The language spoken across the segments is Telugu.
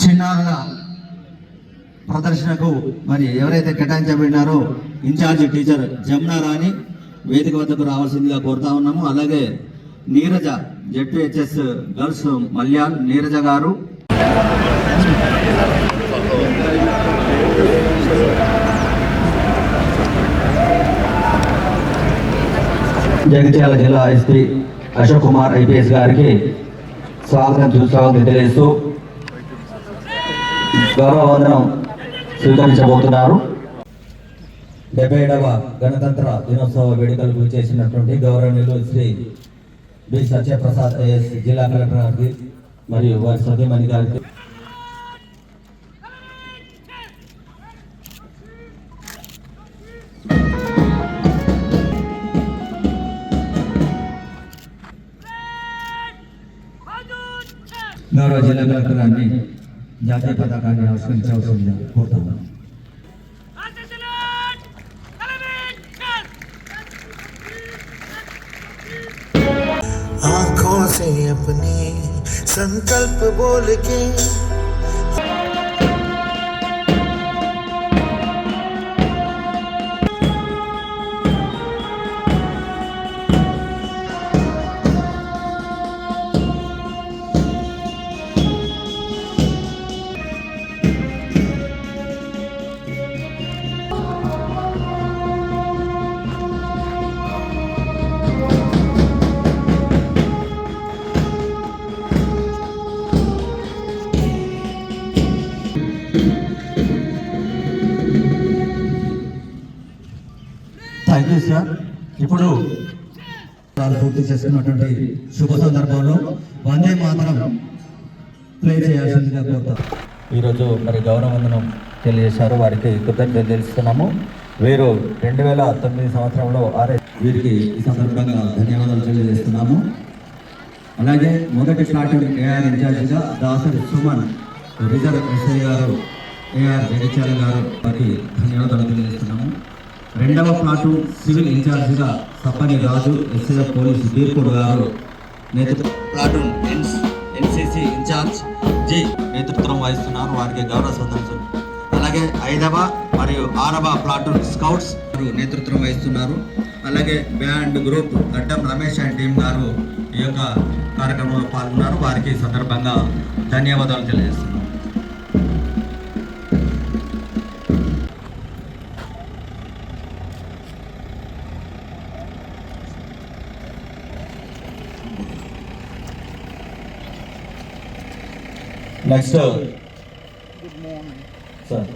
చిన్నారుల ప్రదర్శనకు మరి ఎవరైతే కేటాయించబడినారో ఇన్ఛార్జ్ టీచర్ జమునా రాణి వేదిక వద్దకు రావాల్సిందిగా కోరుతా ఉన్నాము. అలాగే నీరజ జెడ్పిహెచ్ఎస్ గర్ల్స్ మల్యాల్ నీరజ గారు. జగిత్యాల జిల్లా ఎస్పీ అశోక్ కుమార్ ఐపీఎస్ గారికి స్వాగతం సుస్వాగతం తెలియజేస్తూ గౌరవవందనం స్వీకరించబోతున్నారు. డెబ్బై ఏడవ గణతంత్ర దినోత్సవ వేడుకలకు చేసినటువంటి గౌరవనీయులు శ్రీ బి సత్యప్రసాద్ ఎస్ జిల్లా కలెక్టర్ గారికి మరియు వారి సతీమణి గారికి. గౌరవ జిల్లా కలెక్టర్ గారిని जातीय पताकाने अस्कनच्या समजा होता आँखों से अपने संकल्प बोल के చేసుకున్నటువంటి శుభ సందర్భంలో వందే మాత్రం ప్లే చేయాల్సిందిగా కోరుతాం. ఈరోజు మరి గౌరవవందనం తెలియజేశారు. వారికి కృతజ్ఞతలు తెలుస్తున్నాము. వీరు రెండు వేల తొమ్మిది సంవత్సరంలో ఆర్ఎస్ వీరికి ఈ సందర్భంగా ధన్యవాదాలు తెలియజేస్తున్నాము. అలాగే మొదటి ప్లాటూన్ ఏఆర్ ఇన్ఛార్జిగా Dasari Suman reserve SI garu AR Jagtial garu వారికి ధన్యవాదాలు తెలియజేస్తున్నాము. రెండవ ప్లాటు సివిల్ ఇన్ఛార్జిగా సప్పని రాజు ఎస్ఐ పోలీస్ బీర్పూర్ గారు నేతృత్వ ప్లాటూన్ ఎన్సిసి ఇన్ఛార్జ్ జి నేతృత్వం వహిస్తున్నారు. వారికి గౌరవ సదస్సు అలాగే ఐదవ మరియు ఆరవ ప్లాటూన్ స్కౌట్స్ నేతృత్వం వహిస్తున్నారు. అలాగే బ్యాండ్ గ్రూప్ గడ్డం రమేష్ అండ్ టీం గారు ఈ యొక్క కార్యక్రమంలో పాల్గొన్నారు. వారికి సందర్భంగా ధన్యవాదాలు తెలియజేస్తున్నారు next good morning sir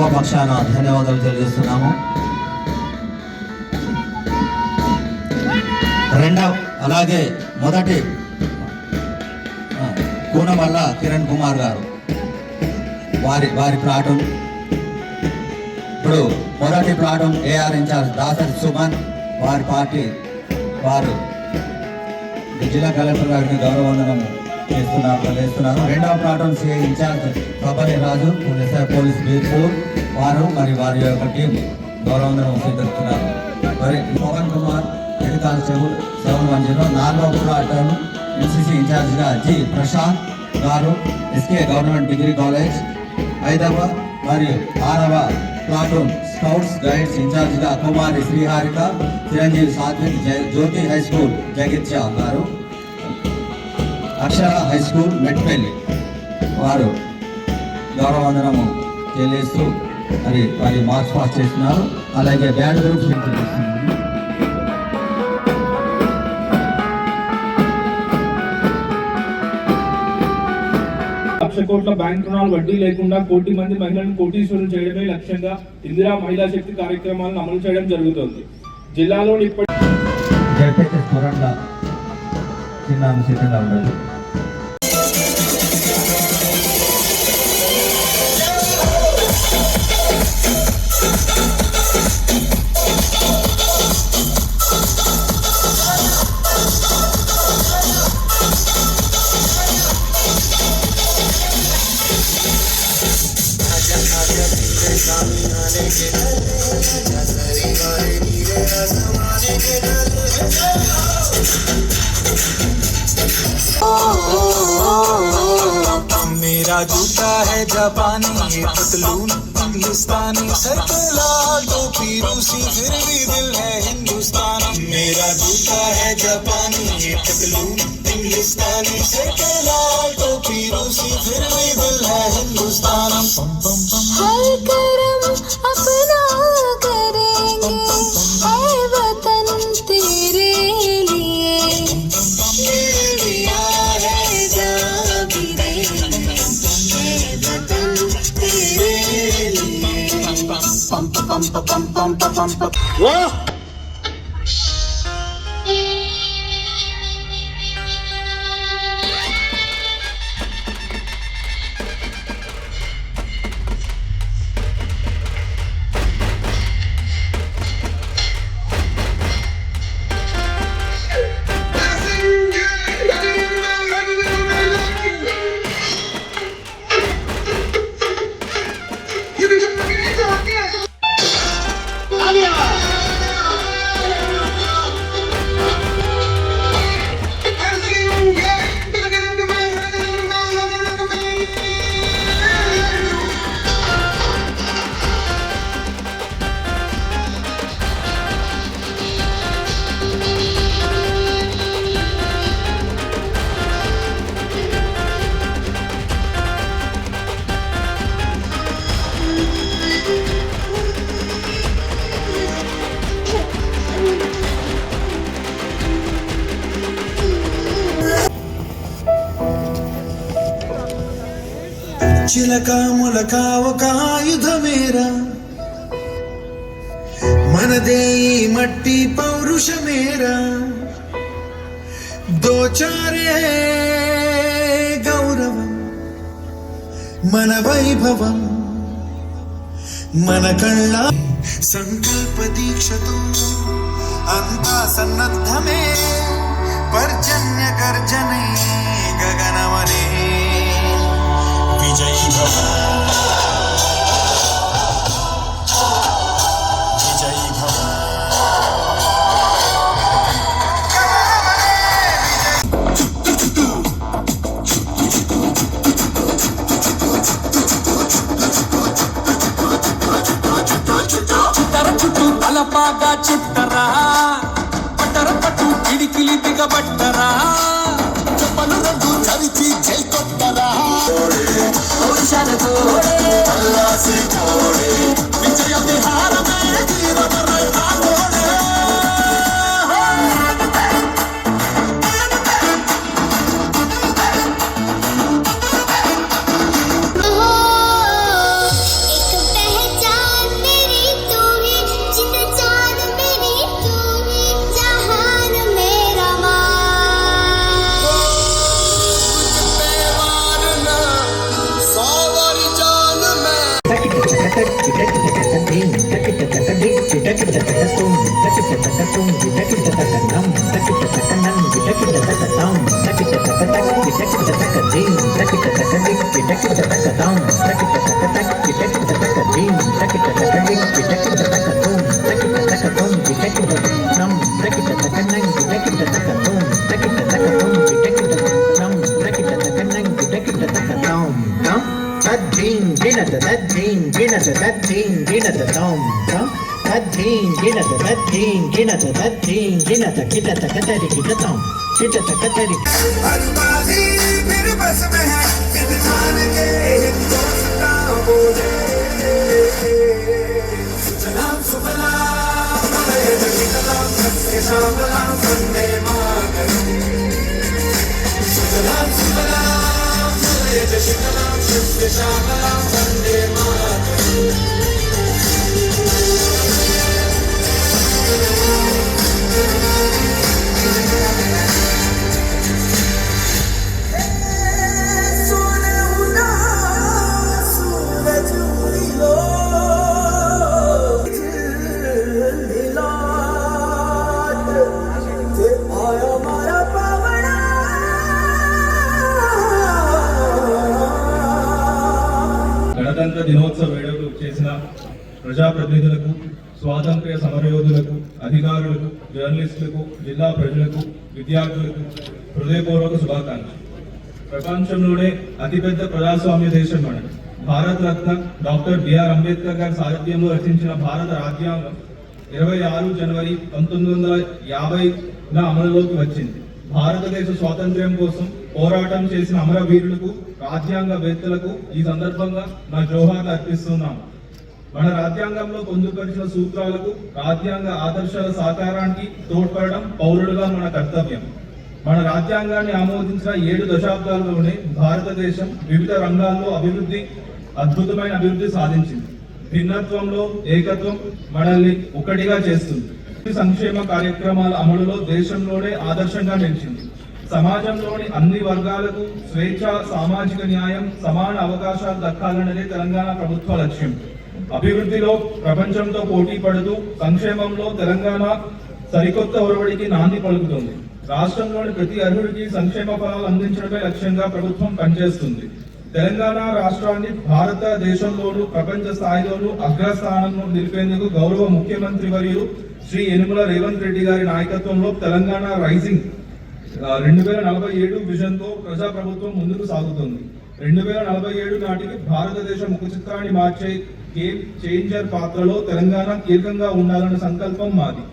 Good ధన్యవాదాలు తెలియజేస్తున్నాము. రెండవ అలాగే మొదటి కూనమల్ల కిరణ్ కుమార్ గారు. వారి వారి ప్రాటం. ఇప్పుడు మొదటి ప్రాటం ఏఆర్ ఇన్ఛార్జ్ దాసరి సుమన్ వారి పార్టీ వారు. జిల్లా కలెక్టర్ గారికి గౌరవవందనం చేస్తున్నారు చేస్తున్నారు రెండవ platoon CI incharge Kabari Raju SI police Birpur వారు మరి వారి యొక్క టీం గౌరవవందనం స్వీకరిస్తున్నారు. మరి Pawan Kumar head constable seven one zero నాలుగవ ప్లాటూన్ ఎన్సీసీ ఇన్ఛార్జ్గా G Prashanth garu SK government degree college Hyderabad మరియు ఆరవ ప్లాటూన్ స్కౌట్స్ గైడ్స్ ఇన్ఛార్జ్గా Kumari Sriharika Chiranjeevi Satvik Jyothi high school Jagtial garu. Akshara high school Metpally. వారు గౌరవవందనము తెలియజేస్తూ మరి వారి మార్చ్ పాస్ చేస్తున్నారు. అలాగే బ్యాండ్ గ్రూప్ చేస్తున్నారు. లక్ష కోట్ల బ్యాంక్ రుణాలు వడ్డీ లేకుండా కోటి మంది మహిళలను కోటీశ్వరులు చేయడమే లక్ష్యంగా ఇందిరా మహిళా శక్తి కార్యక్రమాలను అమలు చేయడం జరుగుతోంది. జిల్లాలోని ఇప్పటి చిన్న సిద్ధంగా ఉండదు जूता है जापानी ये पतलून इंग्लिस्तानी सर पे लाल टोपी, रूसी फिर भी दिल है हिंदुस्तानी। मेरा जूता है जापानी ये पतलून इंग्लिस्तानी सर पे लाल टोपी, रूसी फिर भी दिल है हिंदुस्तानी। हर करम अपना करेंगे। 와! తిలకాములక ఒక ఆయుధమేరా? మనదే ఈ మట్టి పౌరుషమేరా? దోచారే గౌరవం మన వైభవం మన కళ్ళ సంకల్ప దీక్షతో అంతా సన్నద్ధమే పర్జన్య గర్జనే గగనమనే. విజయీ భవ విజయీ భవ చుట్టర చుట్టూ తలపాగా చుట్టరా పట్టర పట్టు కిడికిలి దిగబట్టరా చెప్పలు రెండు చరిచి జై కొట్టరా ṣàdókò. ọlọ́sìkò. हर बाजी फिर बस में है इंसान के हिंदुस्तां बोले सुजलाम सुफलाम मलय जगीतलाम सत्य श्यामलाम జిల్లా ప్రజలకు విద్యార్థులకు హృదయపూర్వక శుభాకాంక్షలు. ప్రపంచంలోనే అతిపెద్ద ప్రజాస్వామ్య దేశం మనది భారత రత్న డాక్టర్ బిఆర్ అంబేద్కర్ గారి సారథ్యంలో రచించిన భారత రాజ్యాంగం ఇరవై ఆరు జనవరి పంతొమ్మిది వందల యాభైన అమలులోకి వచ్చింది. భారతదేశ స్వాతంత్ర్యం కోసం పోరాటం చేసిన అమరవీరులకు రాజ్యాంగవేత్తలకు ఈ సందర్భంగా నా జోహార్లు అర్పిస్తున్నాను. మన రాజ్యాంగంలో పొందుపరిచిన సూత్రాలకు రాజ్యాంగ ఆదర్శాల సాకారానికి తోడ్పడడం పౌరుడుగా మన కర్తవ్యం. మన రాజ్యాంగాన్ని ఆమోదించిన ఏడు దశాబ్దాల్లోనే భారతదేశం వివిధ రంగాల్లో అభివృద్ధి అద్భుతమైన అభివృద్ధి సాధించింది. భిన్నత్వంలో ఏకత్వం మనల్ని ఒకటిగా చేస్తుంది. సంక్షేమ కార్యక్రమాల అమలులో దేశంలోనే ఆదర్శంగా నిలిచింది. సమాజంలోని అన్ని వర్గాలకు స్వేచ్ఛ సామాజిక న్యాయం సమాన అవకాశాలు దక్కాలన్నదే తెలంగాణ ప్రభుత్వ లక్ష్యం. అభివృద్ధిలో ప్రపంచంతో పోటీ పడుతూ సంక్షేమంలో తెలంగాణ సరికొత్త ఒరవడికి నాంది పలుకుతుంది. రాష్ట్రంలోని ప్రతి అర్హుడికి సంక్షేమ ఫలాలు అందించడమే లక్ష్యంగా ప్రభుత్వం పనిచేస్తుంది. తెలంగాణ రాష్ట్రాన్ని భారతదేశంలోనూ ప్రపంచ స్థాయిలోనూ అగ్రస్థానంలో నిలిపేందుకు గౌరవ ముఖ్యమంత్రి వర్యులు శ్రీ యనుమల రేవంత్ రెడ్డి గారి నాయకత్వంలో తెలంగాణ రైజింగ్ రెండు వేల నలభై ఏడు విజన్తో ప్రజాప్రభుత్వం ప్రజా ప్రభుత్వం ముందుకు సాగుతుంది. రెండు వేల నలభై ఏడు నాటికి భారతదేశ ముఖ చిత్రాన్ని మార్చే గేమ్ చేంజర్ పాత్రలో తెలంగాణ కీలకంగా ఉండాలన్న సంకల్పం మాది.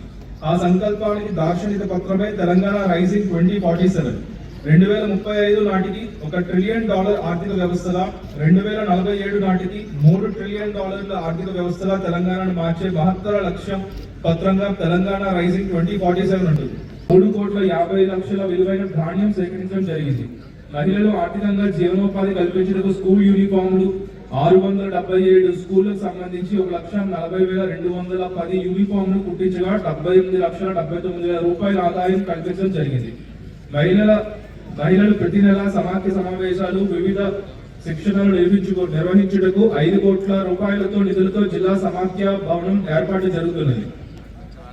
ఆ సంకల్పానికి దార్శనిక పత్రమే Telangana rising twenty forty seven. రెండు వేల ముప్పై ఐదు నాటికి ఒక ట్రిలియన్ డాలర్ ఆర్థిక వ్యవస్థలా రెండు వేల నలభై ఏడు నాటికి మూడు ట్రిలియన్ డాలర్ల ఆర్థిక వ్యవస్థలా తెలంగాణను మార్చే మహత్తర లక్ష్యం పత్రంగా Telangana rising twenty forty seven ఉంటుంది మూడు కోట్ల యాభై లక్షల విలువైన ధాన్యం సేకరించడం జరిగింది. మహిళలు ఆర్థికంగా జీవనోపాధి కల్పించేందుకు స్కూల్ యూనిఫామ్లు ఆరు వందల డెబ్బై ఏడు స్కూళ్ళకు సంబంధించి ఒక లక్ష నలభై వేల రెండు వందల పది యూనిఫామ్లు కుట్టించగా డెబ్బై ఎనిమిది లక్షల డెబ్బై తొమ్మిది వేల రూపాయల ఆదాయం కల్పించడం జరిగింది. మహిళల మహిళలు ప్రతి నెల సమాఖ్య సమావేశాలు వివిధ శిక్షణలు నిర్వహించుకో నిర్వహించుటకు ఐదు కోట్ల రూపాయలతో నిధులతో జిల్లా సమాఖ్య భవనం ఏర్పాటు జరుగుతున్నది.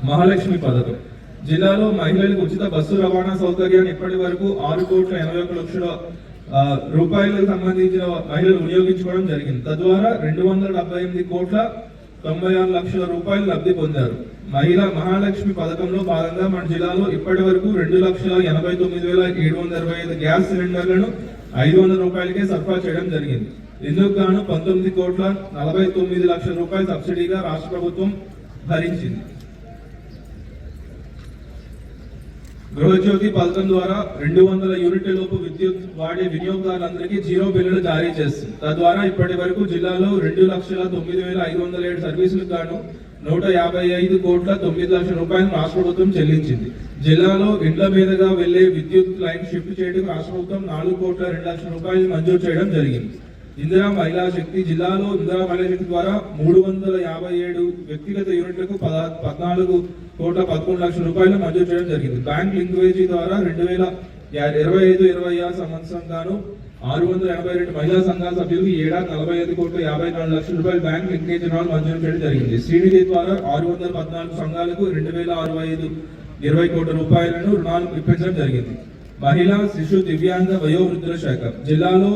మహాలక్ష్మి పథకం. జిల్లాలో మహిళలకు ఉచిత బస్సు రవాణా సౌకర్యాన్ని ఇప్పటి వరకు ఆరు కోట్ల ఎనభై ఒక లక్షల రూపాయలకు సంబంధించిన మహిళలు వినియోగించుకోవడం జరిగింది. తద్వారా రెండు వందల డెబ్బై ఎనిమిది కోట్ల తొంభై ఆరు లక్షల రూపాయలు లబ్ధి పొందారు. మహిళా మహాలక్ష్మి పథకంలో భాగంగా మన జిల్లాలో ఇప్పటి వరకు రెండు లక్షల ఎనభై తొమ్మిది వేల ఏడు వందల ఇరవై ఐదు గ్యాస్ సిలిండర్లను ఐదు వందల రూపాయలకే సరఫరా చేయడం జరిగింది. ఇందుకు గాను పంతొమ్మిది కోట్ల నలభై తొమ్మిది లక్షల రూపాయల సబ్సిడీగా రాష్ట్ర ప్రభుత్వం భరించింది. గృహజ్యోతి పథకం ద్వారా రెండు వందల యూనిట్ల లోపు విద్యుత్ వాడే వినియోగదారులందరికీ జీరో బిల్లులు జారీ చేస్తుంది. తద్వారా ఇప్పటి వరకు జిల్లాలో రెండు లక్షల తొమ్మిది వేల ఐదు వందల ఏడు సర్వీసులకు గాను నూట యాభై ఐదు కోట్ల తొమ్మిది లక్షల రూపాయలు రాష్ట్ర ప్రభుత్వం చెల్లించింది. జిల్లాలో ఇండ్ల మీదుగా వెళ్ళే విద్యుత్ లైన్ షిఫ్ట్ చేయడం రాష్ట్ర ప్రభుత్వం నాలుగు కోట్ల రెండు లక్షల రూపాయలు మంజూరు చేయడం జరిగింది. ఇందిరా మహిళా శక్తి జిల్లాలో ఇందిరా మహిళా శక్తి ద్వారా మూడు వందల యాభై ఏడు వ్యక్తిగత యూనిట్లకు పద పద్నాలుగు కోట్ల పదకొండు లక్షల రూపాయలు మంజూరు చేయడం జరిగింది. బ్యాంక్ లింక్వేజీ ద్వారా రెండు వేల ఇరవై ఐదు ఇరవై ఆరు సంవత్సరం గాను ఆరు వందల ఎనభై రెండు మహిళా సంఘాల సభ్యులకు ఏడాది నలభై ఐదు కోట్ల యాభై నాలుగు లక్షల రూపాయలు బ్యాంక్ లింకేజ్ రుణాలు మంజూరు చేయడం జరిగింది. శ్రీనిధి ద్వారా ఆరు వందల పద్నాలుగు సంఘాలకు రెండు వేల అరవై ఐదు ఇరవై కోట్ల రూపాయలను రుణాలు ఇప్పించడం జరిగింది. మహిళా శిశు దివ్యాంగ వయోవృద్ధుల శాఖ. జిల్లాలో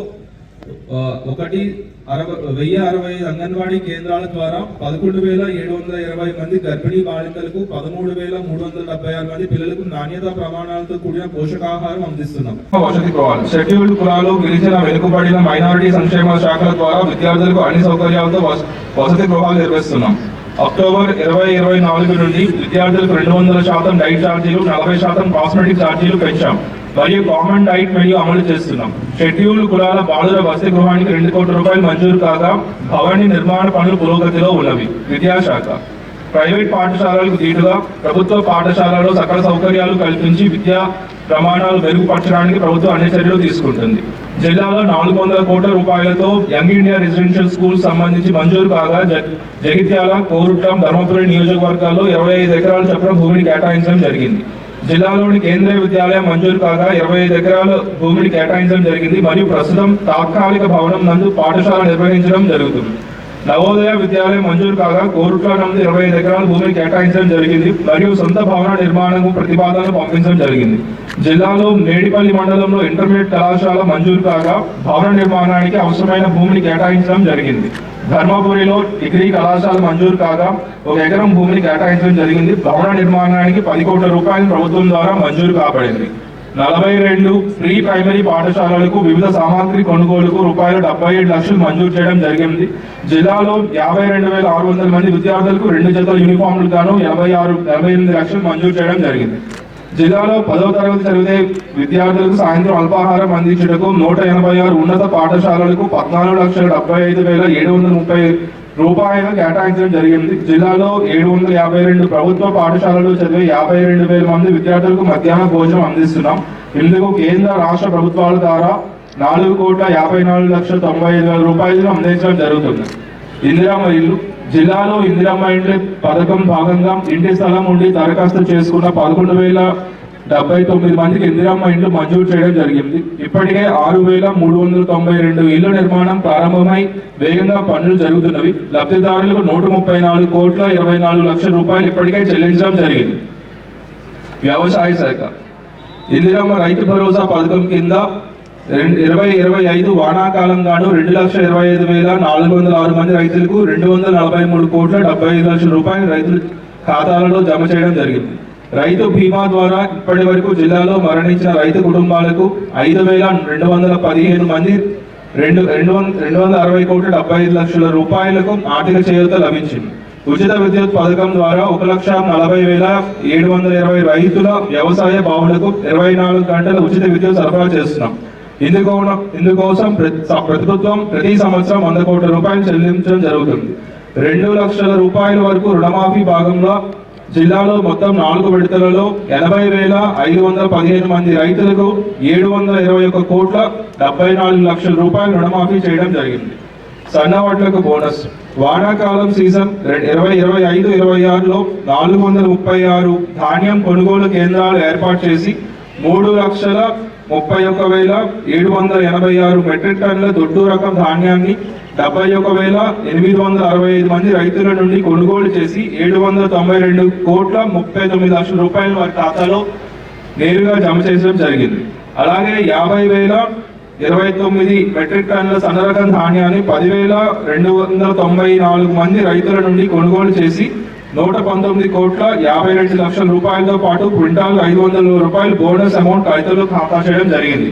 ఒకటి అరవై వెయ్యి అరవై ఐదు అంగన్వాడీ కేంద్రాల ద్వారా పదకొండు వేల ఏడు వందల ఇరవై మంది గర్భిణీ బాలికలకు పదమూడు వేల మూడు వందల డెబ్బై ఆరు మంది పిల్లలకు నాణ్యత ప్రమాణాలతో కూడిన పోషకాహారం అందిస్తున్నాం. వసతి గృహాలు షెడ్యూల్డ్ కులాలు గిరిజన వెనుకబడిన మైనారిటీ సంక్షేమ శాఖల ద్వారా విద్యార్థులకు అన్ని సౌకర్యాలతో వస- వసతి గృహాలు నిర్వహిస్తున్నాం. అక్టోబర్ ఇరవై ఇరవై నాలుగు నుండి విద్యార్థులకు రెండు వందల శాతం డైట్ ఛార్జీలు నలభై శాతం కాస్మెటిక్ ఛార్జీలు పెంచాం. మరియు కామన్ డైట్ మెనూ అమలు చేస్తున్నాం. షెడ్యూల్ కులాల బాలుర వసతి గృహానికి రెండు కోట్ల రూపాయలు మంజూరు కాగా భవని నిర్మాణ పనులు పురోగతిలో ఉన్నవి. విద్యాశాఖ. ప్రైవేట్ పాఠశాలలకు దీటుగా ప్రభుత్వ పాఠశాలలో సకల సౌకర్యాలు కల్పించి విద్యా ప్రమాణాలు మెరుగుపరచడానికి ప్రభుత్వం అన్ని చర్యలు తీసుకుంటుంది. జిల్లాలో నాలుగు వందల కోట్ల రూపాయలతో యంగ్ ఇండియా రెసిడెన్షియల్ స్కూల్ సంబంధించి మంజూరు కాగా జగిత్యాల కోరుట్లం ధర్మపురి నియోజకవర్గాల్లో ఇరవై ఐదు ఎకరాల చొప్పున భూమిని కేటాయించడం జరిగింది. జిల్లాలోని కేంద్రీయ విద్యాలయం మంజూరు కాగా ఇరవై ఐదు ఎకరాల భూమిని కేటాయించడం జరిగింది. మరియు ప్రస్తుతం తాత్కాలిక భవనం నందు పాఠశాల నిర్వహించడం జరుగుతుంది. నవోదయ విద్యాలయం మంజూరు కాగా కోరుట్ల నుండి ఇరవై ఐదు ఎకరాల భూమిని కేటాయించడం జరిగింది మరియు సొంత భవన నిర్మాణం ప్రతిపాదనలు పంపించడం జరిగింది. జిల్లాలో మేడిపల్లి మండలంలో ఇంటర్మీడియట్ కళాశాల మంజూరు కాగా భవన నిర్మాణానికి అవసరమైన భూమిని కేటాయించడం జరిగింది. ధర్మపురిలో డిగ్రీ కళాశాల మంజూరు కాగా ఒక ఎకరం భూమిని కేటాయించడం జరిగింది. భవన నిర్మాణానికి పది కోట్ల రూపాయలు ప్రభుత్వం ద్వారా మంజూరు కాబడింది. నలభై రెండు ప్రీ ప్రైమరీ పాఠశాలలకు వివిధ సామాగ్రి కొనుగోలుకు రూపాయలు డెబ్బై ఏడు లక్షలు మంజూరు చేయడం జరిగింది. జిల్లాలో యాభై రెండు వేల ఆరు వందల మంది విద్యార్థులకు రెండు జతల యూనిఫామ్లు గాను ఎనభై ఆరు ఎనభై ఎనిమిది లక్షలు మంజూరు చేయడం జరిగింది. జిల్లాలో పదో తరగతి చదివే విద్యార్థులకు సాయంత్రం అల్పాహారం అందించుటకు నూట ఎనభై ఆరు ఉన్నత పాఠశాలలకు పద్నాలుగు లక్షల డెబ్బై ఐదు వేల ఏడు వందల ముప్పై రూపాయలు కేటాయించడం జరిగింది. జిల్లాలో ఏడు వందల యాభై రెండు ప్రభుత్వ పాఠశాలలో చదివే యాభై రెండు వేల మంది విద్యార్థులకు మధ్యాహ్న భోజనం అందిస్తున్నాం. ఇందుకు కేంద్ర రాష్ట్ర ప్రభుత్వాల ద్వారా నాలుగు కోట్ల యాభై నాలుగు లక్షల తొంభై ఐదు వేల రూపాయలు అందించడం జరుగుతుంది. ఇందిరామ ఇల్లు. జిల్లాలో ఇందిరమ్మ ఇంటి పథకం భాగంగా ఇంటి స్థలం ఉండి దరఖాస్తు చేసుకున్న పదకొండు వేల డెబ్బై తొమ్మిది మందికి ఇందిరమ్మ ఇండ్లు మంజూరు చేయడం జరిగింది. ఇప్పటికే ఆరు వేల మూడు వందల తొంభై రెండు ఇళ్ళ నిర్మాణం ప్రారంభమై వేగంగా పనులు జరుగుతున్నవి. లబ్ధిదారులకు నూట ముప్పై నాలుగు కోట్ల ఇరవై నాలుగు లక్షల రూపాయలు ఇప్పటికే చెల్లించడం జరిగింది. వ్యవసాయ శాఖ. ఇందిరమ్మ రైతు భరోసా పథకం కింద రెండు ఇరవై ఇరవై ఐదు వానాకాలం గాను రెండు లక్షల ఇరవై ఐదు వేల నాలుగు వందల ఆరు మంది రైతులకు రెండు వందల నలభై మూడు కోట్ల డెబ్బై ఐదు లక్షల రూపాయలు రైతుల ఖాతాలలో జమ చేయడం జరిగింది. రైతు బీమా ద్వారా ఇప్పటి వరకు జిల్లాలో మరణించిన రైతు కుటుంబాలకు ఐదు వేల రెండు వందల పదిహేను మంది రెండు రెండు వంద రెండు వందల అరవై కోట్ల డెబ్బై ఐదు లక్షల రూపాయలకు ఆర్థిక చేయూత లభించింది. ఉచిత విద్యుత్ పథకం ద్వారా ఒక లక్ష నలభై వేల ఏడు వందల ఇరవై రైతుల వ్యవసాయ బావులకు ఇరవై నాలుగు గంటల ఉచిత విద్యుత్ సరఫరా చేస్తున్నాం. ఇందుకో ఇందుకోసం ప్రభుత్వం ప్రతి సంవత్సరం వంద కోట్ల రూపాయలు చెల్లించడం జరుగుతుంది. రెండు లక్షల రూపాయల వరకు రుణమాఫీ భాగంలో జిల్లాలో మొత్తం నాలుగు విడతలలో ఎనభై వేల ఐదు వందల పదిహేను మంది రైతులకు ఏడు వందల ఇరవై ఒక్క కోట్ల డెబ్బై నాలుగు లక్షల రూపాయలు రుణమాఫీ చేయడం జరిగింది. సన్నవడ్లకు బోనస్. వానాకాలం సీజన్ రె- ఇరవై ఇరవై ఐదు ఇరవై ఆరులో నాలుగు వందల ముప్పై ఆరు ధాన్యం కొనుగోలు కేంద్రాలు ఏర్పాటు చేసి మూడు లక్షల ముప్పై ఒక వేల ఏడు వందల ఎనభై ఆరు మెట్రిక్ టన్నుల దొడ్డు రకం ధాన్యాన్ని డెబ్బై ఒక వేల ఎనిమిది వందల అరవై ఐదు మంది రైతుల నుండి కొనుగోలు చేసి ఏడు వందల తొంభై రెండు కోట్ల ముప్పై తొమ్మిది లక్షల రూపాయలు వారి ఖాతాలో నేరుగా జమ చేయడం జరిగింది. అలాగే యాభై వేల ఇరవై తొమ్మిది మెట్రిక్ టన్నుల సన్నరకం ధాన్యాన్ని పదివేల రెండు వందల తొంభై నాలుగు మంది రైతుల నుండి కొనుగోలు చేసి నూట పంతొమ్మిది కోట్ల యాభై రెండు లక్షల రూపాయలతో పాటు క్వింటాల్ ఐదు వందల రూపాయలు బోనస్ అమౌంట్ రైతులకు ఖాతా చేయడం జరిగింది.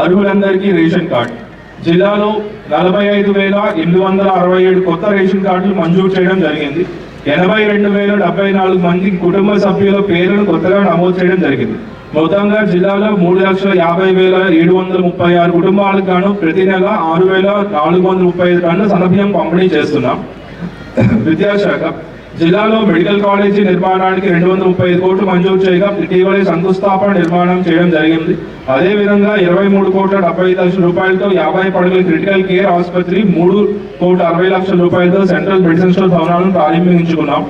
అర్హులందరికీ రేషన్ కార్డు. జిల్లాలో నలభై ఐదు వేల ఎనిమిది వందల అరవై ఏడు కొత్త రేషన్ కార్డులు మంజూరు చేయడం జరిగింది. ఎనభై రెండు వేల డెబ్బై నాలుగు మంది కుటుంబ సభ్యుల పేర్లను కొత్తగా నమోదు చేయడం జరిగింది. మొత్తంగా జిల్లాలో మూడు లక్షల యాభై వేల ఏడు వందల ముప్పై ఆరు కుటుంబాలకు గాను ప్రతి నెల ఆరు వేల నాలుగు వందల ముప్పై ఐదు టన్ను సన్నబియ్యం పంపిణీ చేస్తున్నాం. విద్యాశాఖ జిల్లాలో మెడికల్ కాలేజీ నిర్మాణానికి రెండు వందల ముప్పై ఐదు కోట్లు మంజూరు చేయగా ఇటీవలే శంకుస్థాపన నిర్మాణం చేయడం జరిగింది. అదేవిధంగా ఇరవై మూడు కోట్ల డెబ్బై లక్షల రూపాయలతో యాభై పడుగుల క్రిటికల్ కేర్ ఆసుపత్రి మూడు కోట్ల అరవై లక్షల రూపాయలతో సెంట్రల్ మెడిసిన్ స్టోర్ భవనాలను ప్రారంభించుకున్నాం.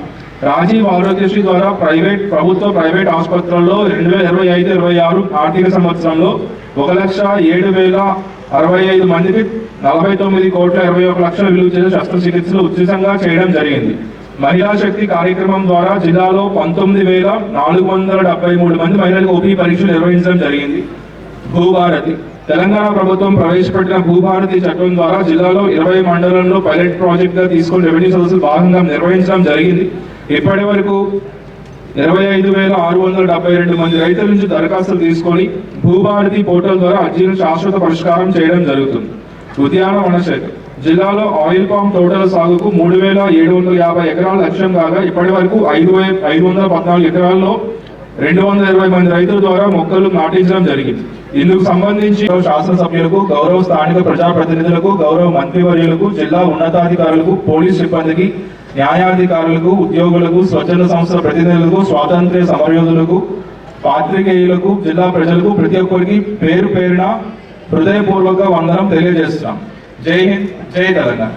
రాజీవ్ ఆరోగ్యశ్రీ ద్వారా ప్రైవేట్ ప్రభుత్వ ప్రైవేట్ ఆసుపత్రుల్లో రెండు వేల ఇరవై ఐదు ఇరవై ఆరు ఆర్థిక సంవత్సరంలో ఒక లక్ష ఏడు వేల అరవై ఐదు మందికి నలభై తొమ్మిది కోట్ల ఇరవై ఒక లక్షల విలువ చేసే శస్త్రచికిత్సలు ఉచితంగా చేయడం జరిగింది. మహిళా శక్తి కార్యక్రమం ద్వారా జిల్లాలో పంతొమ్మిది వేల నాలుగు వందల డెబ్బై మూడు మంది మహిళలకు ఓపీ పరీక్షలు నిర్వహించడం జరిగింది. భూభారతి. తెలంగాణ ప్రభుత్వం ప్రవేశపెట్టిన భూభారతి చట్టం ద్వారా జిల్లాలో ఇరవై మండలంలో పైలట్ ప్రాజెక్ట్గా తీసుకొని రెవెన్యూ సదస్సులు భాగంగా నిర్వహించడం జరిగింది. ఇప్పటి వరకు ఇరవై ఐదు వేల ఆరు వందల డెబ్బై రెండు మంది రైతుల నుంచి దరఖాస్తులు తీసుకొని భూభారతి పోర్టల్ ద్వారా అర్జీలు శాశ్వత పరిష్కారం చేయడం జరుగుతుంది. ఉద్యానవన శాఖ జిల్లాలో ఆయిల్ పామ్ తోటల సాగుకు మూడు వేల ఏడు వందల యాభై ఎకరాల లక్ష్యం కాగా ఇప్పటి వరకు ఐదు వే- ఐదు వందల పద్నాలుగు ఎకరాల్లో రెండు వందల ఇరవై మంది రైతుల ద్వారా మొక్కలు నాటించడం జరిగింది. ఇందుకు సంబంధించి శాసనసభ్యులకు గౌరవ స్థానిక ప్రజాప్రతినిధులకు గౌరవ మంత్రివర్యులకు జిల్లా ఉన్నతాధికారులకు పోలీస్ సిబ్బందికి న్యాయాధికారులకు ఉద్యోగులకు స్వచ్ఛంద సంస్థల ప్రతినిధులకు స్వాతంత్ర్య సమరయోధులకు పాత్రికేయులకు జిల్లా ప్రజలకు ప్రతి ఒక్కరికి పేరు పేరున హృదయపూర్వక వందనం తెలియజేస్తున్నాం. జై హింద్ జై తెలంగాణ